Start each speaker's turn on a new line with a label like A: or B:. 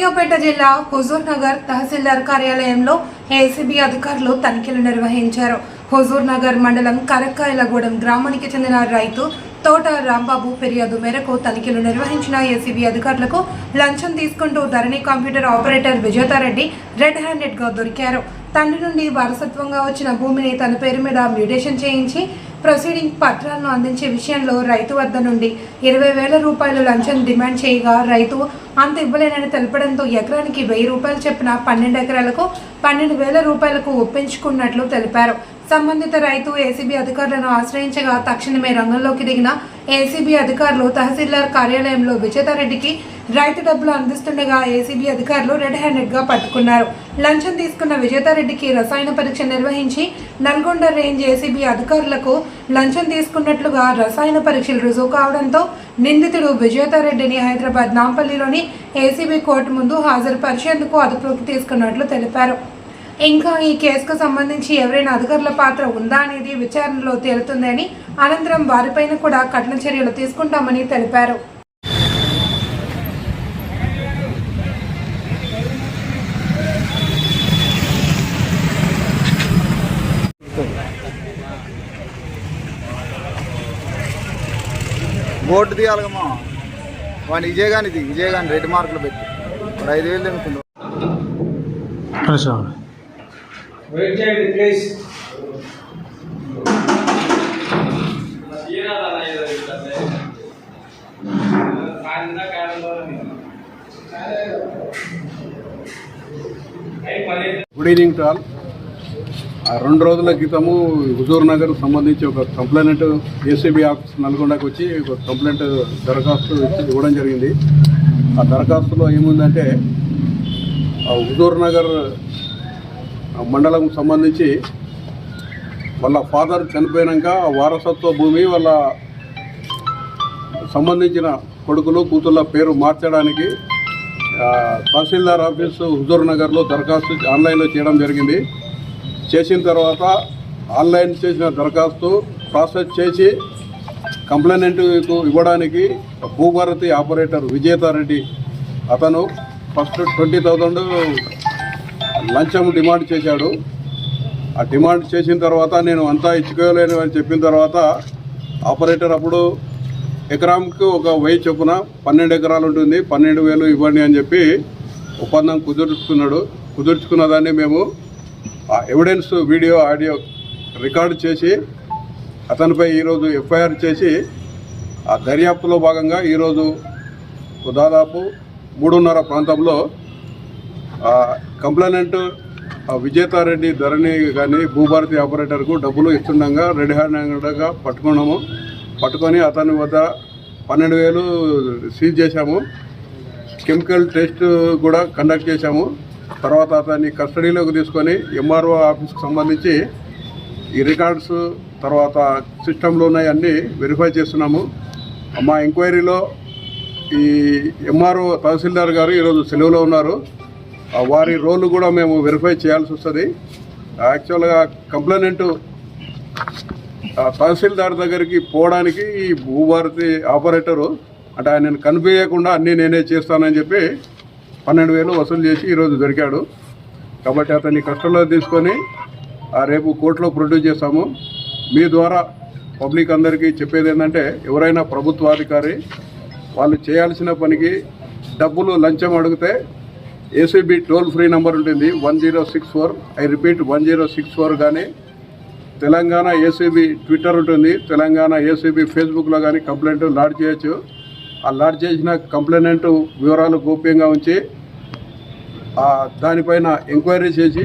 A: జిల్లా హుజూర్ నగర్ తహసీల్దార్ కార్యాలయంలో ఏసీబీ అధికారులు తనిఖీలు నిర్వహించారు. హుజూర్ నగర్ మండలం కరక్కాయలగూడెం గ్రామానికి చెందిన రైతు తోట రాంబాబు ఫిర్యాదు మేరకు తనిఖీలు నిర్వహించిన ఏసీబీ అధికారులకు లంచం తీసుకుంటూ Dharani computer operator Vijetha Reddy red హ్యాండెడ్గా దొరికారు. తండ్రి నుండి వారసత్వంగా వచ్చిన భూమిని తన పేరు మీద మ్యూటేషన్ చేయించి ప్రొసీడింగ్ పత్రాలను అందించే విషయంలో రైతు వద్ద నుండి ఇరవై వేల రూపాయలు లంచం డిమాండ్ చేయగా రైతు అంత ఇవ్వలేనని తెలపడంతో ఎకరానికి వెయ్యి రూపాయలు చెప్పిన పన్నెండు ఎకరాలకు పన్నెండు వేల రూపాయలకు ఒప్పించుకున్నట్లు తెలిపారు. సంబంధిత రైతు ఏసీబీ అధికారులను ఆశ్రయించగా తక్షణమే రంగంలోకి దిగిన ఏసీబీ అధికారులు తహసీల్దార్ కార్యాలయంలో విజేతారెడ్డికి రైతు డబ్బులు అందిస్తుండగా ఏసీబీ అధికారులు రెడ్ హ్యాండెడ్గా పట్టుకున్నారు. లంచం తీసుకున్న విజేతారెడ్డికి రసాయన పరీక్ష నిర్వహించి నల్గొండ రేంజ్ ఏసీబీ అధికారులకు లంచం తీసుకున్నట్లుగా రసాయన పరీక్షలు రుజువు కావడంతో నిందితుడు విజేతారెడ్డిని హైదరాబాద్ నాంపల్లిలోని ఏసీబీ కోర్టు ముందు హాజరుపరిచేందుకు అదుపులోకి తీసుకున్నట్లు తెలిపారు. ఇంకా ఈ కేసుకు సంబంధించి ఎవరైనా అధికారుల పాత్ర ఉందా అనేది విచారణలో తేలుతుందని అనంతరం వారిపైన కూడా కఠిన చర్యలు తీసుకుంటామని తెలిపారు.
B: బోర్డు తీయాలమ్మా వాడిని విజయ్ గాని ఇది విజయ్ గాని రెడ్ మార్కులు పెట్టి. వాడు ఐదు వేలు తిరుగుతుండు
C: వెయిట్ చేయండి please
D: good evening to all రెండు రోజుల క్రితము హుజూర్ నగర్ సంబంధించి ఒక కంప్లైంట్ ఏసీబీ ఆఫీస్ నల్గొండకు వచ్చి ఒక కంప్లైంట్ దరఖాస్తు ఇవ్వడం జరిగింది. ఆ దరఖాస్తులో ఏముందంటే ఆ హుజూర్ నగర్ మండలం సంబంధించి వాళ్ళ ఫాదర్ చనిపోయాక వారసత్వ భూమి వాళ్ళ సంబంధించిన కొడుకులు కూతుళ్ళ పేరు మార్చడానికి తహసీల్దార్ ఆఫీసు హుజూర్ నగర్లో దరఖాస్తు ఆన్లైన్లో చేయడం జరిగింది. చేసిన తర్వాత ఆన్లైన్ చేసిన దరఖాస్తు ప్రాసెస్ చేసి కంప్లైనెంట్కు ఇవ్వడానికి భూభారతి ఆపరేటర్ విజేతారెడ్డి అతను ఫస్ట్ ట్వంటీ థౌజండ్ లంచం డిమాండ్ చేశాడు. ఆ డిమాండ్ చేసిన తర్వాత నేను అంతా ఇచ్చుకోలేను అని చెప్పిన తర్వాత ఆపరేటర్ అప్పుడు ఎకరాంకి ఒక వెయ్యి చొప్పున పన్నెండు ఎకరాలు ఉంటుంది పన్నెండు వేలు ఇవ్వండి అని చెప్పి ఒప్పందం కుదుర్చుకున్నాడు. కుదుర్చుకున్న దాన్ని మేము ఆ ఎవిడెన్స్ వీడియో ఆడియో రికార్డు చేసి అతనిపై ఈరోజు ఎఫ్ఐఆర్ చేసి ఆ దర్యాప్తులో భాగంగా ఈరోజు దాదాపు మూడున్నర ప్రాంతంలో ఆ కంప్లైనెంట్ ఆ విజేతారెడ్డి ధరణి కానీ భూభారతి ఆపరేటర్కు డబ్బులు ఇస్తుండగా రెడీ హ్యాండ్గా పట్టుకున్నాము. పట్టుకొని అతని వద్ద పన్నెండు వేలు సీజ్ చేశాము. కెమికల్ టెస్ట్ కూడా కండక్ట్ చేశాము. తర్వాత అతన్ని కస్టడీలోకి తీసుకొని ఎంఆర్ఓ ఆఫీస్కి సంబంధించి ఈ రికార్డ్స్ తర్వాత సిస్టంలో ఉన్నాయన్నీ వెరిఫై చేస్తున్నాము. మా ఎంక్వైరీలో ఈ ఎంఆర్ఓ తహసీల్దార్ గారు ఈరోజు సెలవులో ఉన్నారు. వారి రోల్ కూడా మేము వెరిఫై చేయాల్సి వస్తుంది. యాక్చువల్గా కంప్లైనెంట్ తహసీల్దార్ దగ్గరికి పోవడానికి ఈ భూభారతి ఆపరేటరు అంటే ఆయన కనిపించకుండా అన్నీ నేనే చేస్తానని చెప్పి పన్నెండు వేలు వసూలు చేసి ఈరోజు దొరికాడు. కాబట్టి అతన్ని కష్టంలో తీసుకొని ఆ రేపు కోర్టులో ప్రొడ్యూస్ చేస్తాము. మీ ద్వారా పబ్లిక్ అందరికీ చెప్పేది ఏంటంటే ఎవరైనా ప్రభుత్వాధికారి వాళ్ళు చేయాల్సిన పనికి డబ్బులు లంచం అడిగితే ఏసీబీ టోల్ ఫ్రీ నెంబర్ ఉంటుంది one zero six four. I repeat one zero six four కానీ తెలంగాణ ఏసీబీ ట్విట్టర్ ఉంటుంది తెలంగాణ ఏసీబీ ఫేస్బుక్లో కానీ కంప్లైంట్ లాడ్ చేయొచ్చు. ఆ లాడ్ చేసిన కంప్లైంట్ వివరాలు గోప్యంగా ఉంచి దానిపైన ఎంక్వైరీ చేసి